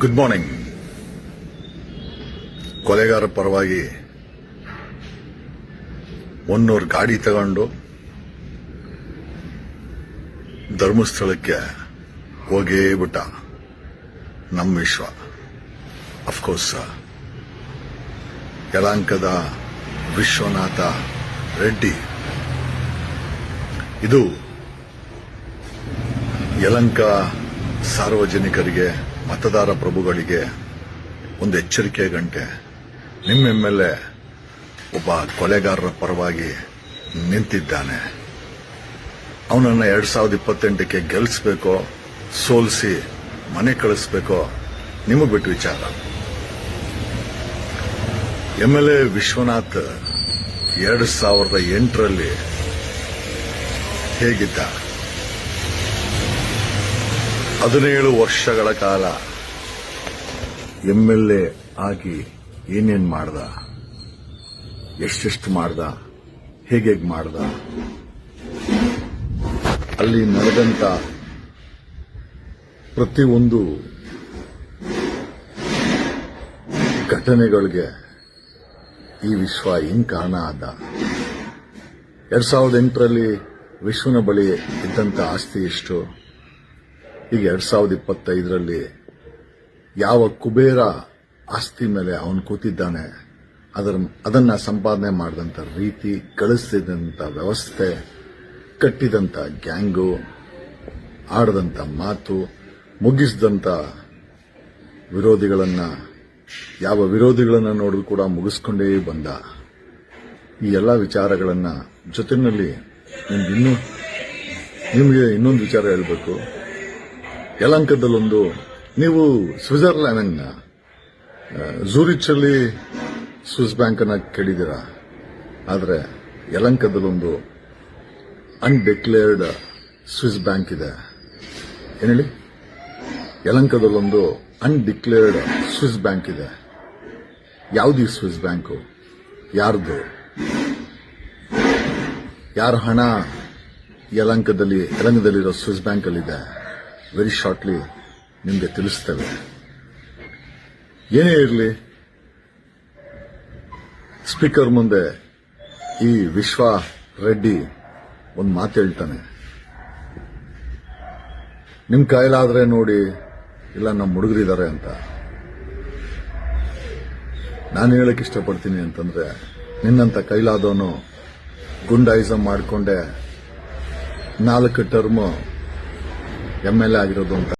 Good morning ಕೊಲೆಗಾರ ಪರವಾಗಿ ಒನ್ನೂರು ಗಾಡಿ ತಗೊಂಡು ಧರ್ಮಸ್ಥಳಕ್ಕೆ ಹೋಗೇ ಬಿಟ್ಟ ನಮ್ಮ ವಿಶ್ವ. ಅಫ್ಕೋರ್ಸ್ ಯಲಾಂಕದ ವಿಶ್ವನಾಥ ರೆಡ್ಡಿ. ಇದು ಯಲಂಕ ಸಾರ್ವಜನಿಕರಿಗೆ ಮತದಾರ ಪ್ರಭುಗಳಿಗೆ ಒಂದು ಎಚ್ಚರಿಕೆ ಗಂಟೆ. ನಿಮ್ಮ ಎಂ ಎಲ್ ಎ ಒಬ್ಬ ಕೊಲೆಗಾರರ ಪರವಾಗಿ ನಿಂತಿದ್ದಾನೆ. ಅವನನ್ನು ಎರಡ್ ಸಾವಿರದ ಇಪ್ಪತ್ತೆಂಟಕ್ಕೆ ಗೆಲ್ಲಿಸ್ಬೇಕೋ ಸೋಲಿಸಿ ಮನೆ ಕಳಿಸ್ಬೇಕೋ, ನಿಮಗೆ ಬಿಟ್ಟು ವಿಚಾರ. ಎಂ ಎಲ್ ಎ ವಿಶ್ವನಾಥ್ ಎರಡು ಸಾವಿರದ ಎಂಟರಲ್ಲಿ ಹೇಗಿದ್ದ? ಹದಿನೇಳು ವರ್ಷಗಳ ಕಾಲ ಎಂ ಎಲ್ ಎ ಆಗಿ ಏನೇನ್ ಮಾಡ್ದ? ಎಷ್ಟೆಷ್ಟು ಮಾಡ್ದ? ಹೇಗೆ ಮಾಡ್ದ? ಅಲ್ಲಿ ನಡೆದಂತ ಪ್ರತಿಯೊಂದು ಘಟನೆಗಳಿಗೆ ಈ ವಿಶ್ವ ಹೆಂಗ್ ಕಾರಣ ಆದ? ಎರಡ್ ಸಾವಿರದ ಎಂಟರಲ್ಲಿ ವಿಶ್ವನ ಬಳಿ ಇದ್ದಂತ ಆಸ್ತಿ ಎಷ್ಟು? ಈಗ ಎರಡ್ ಸಾವಿರದ ಇಪ್ಪತ್ತೈದರಲ್ಲಿ ಯಾವ ಕುಬೇರ ಆಸ್ತಿ ಮೇಲೆ ಅವನು ಕೂತಿದ್ದಾನೆ, ಅದರ, ಅದನ್ನ ಸಂಪಾದನೆ ಮಾಡಿದಂತ ರೀತಿ ಕಳಿಸ್ತಿದ್ದಂಥ ವ್ಯವಸ್ಥೆ ಕಟ್ಟಿದಂಥ ಗ್ಯಾಂಗು, ಆಡದಂತ ಮಾತು ಮುಗಿಸಿದಂಥ ವಿರೋಧಿಗಳನ್ನ, ಯಾವ ವಿರೋಧಿಗಳನ್ನ ನೋಡಿದ್ರು ಕೂಡ ಮುಗಿಸ್ಕೊಂಡೇ ಬಂದ. ಈ ಎಲ್ಲ ವಿಚಾರಗಳನ್ನ ಜೊತೆಯಲ್ಲಿ ನಿಮ್ಗೆ ಇನ್ನೂ, ನಿಮಗೆ ಇನ್ನೊಂದು ವಿಚಾರ ಹೇಳಬೇಕು. ಯಲಾಂಕದಲ್ಲೊಂದು, ನೀವು ಸ್ವಿಟ್ಜರ್ಲ್ಯಾಂಡ್ ಝೂರಿಚಲ್ಲಿ ಸ್ವಿಸ್ ಬ್ಯಾಂಕ್ ಅನ್ನ ಕೇಳಿದ್ದೀರಾ? ಆದರೆ ಯಲಂಕದಲ್ಲೊಂದು ಅನ್ಡಿಕ್ಲೇರ್ಡ್ ಸ್ವಿಸ್ ಬ್ಯಾಂಕ್ ಇದೆ. ಏನೇಳಿ ಹೇಳಿ ಯಲಂಕದಲ್ಲೊಂದು ಅನ್ಡಿಕ್ಲೇರ್ಡ್ ಸ್ವಿಸ್ ಬ್ಯಾಂಕ್ ಇದೆ. ಯಾವ್ದು ಸ್ವಿಸ್ ಬ್ಯಾಂಕು? ಯಾರ್ದು? ಯಾರ ಹಣ ಯಲಂಕದಲ್ಲಿ, ಯಲಂಕದಲ್ಲಿರೋ ಸ್ವಿಸ್ ಬ್ಯಾಂಕ್ ಅಲ್ಲಿದೆ ವೆರಿ ಶಾರ್ಟ್ಲಿ ನಿಮಗೆ ತಿಳಿಸ್ತೇವೆ. ಏನೇ ಇರಲಿ ಸ್ಪೀಕರ್ ಮುಂದೆ ಈ ವಿಶ್ವ ರೆಡ್ಡಿ ಒಂದು ಮಾತು ಹೇಳ್ತಾನೆ. ನಿಮ್ ಕೈಲಾದ್ರೆ ನೋಡಿ ಇಲ್ಲ ನಮ್ಮ ಹುಡುಗರಿದ್ದಾರೆ ಅಂತ. ನಾನು ಹೇಳಕ್ ಇಷ್ಟಪಡ್ತೀನಿ ಅಂತಂದ್ರೆ ನಿನ್ನಂತ ಕೈಲಾದವನು ಗುಂಡಾಯಿಸಂ ಮಾಡಿಕೊಂಡೆ ನಾಲ್ಕು ಟರ್ಮ್ ಎಂ ಎಲ್ ಎ ಆಗಿರೋದು ಅಂತ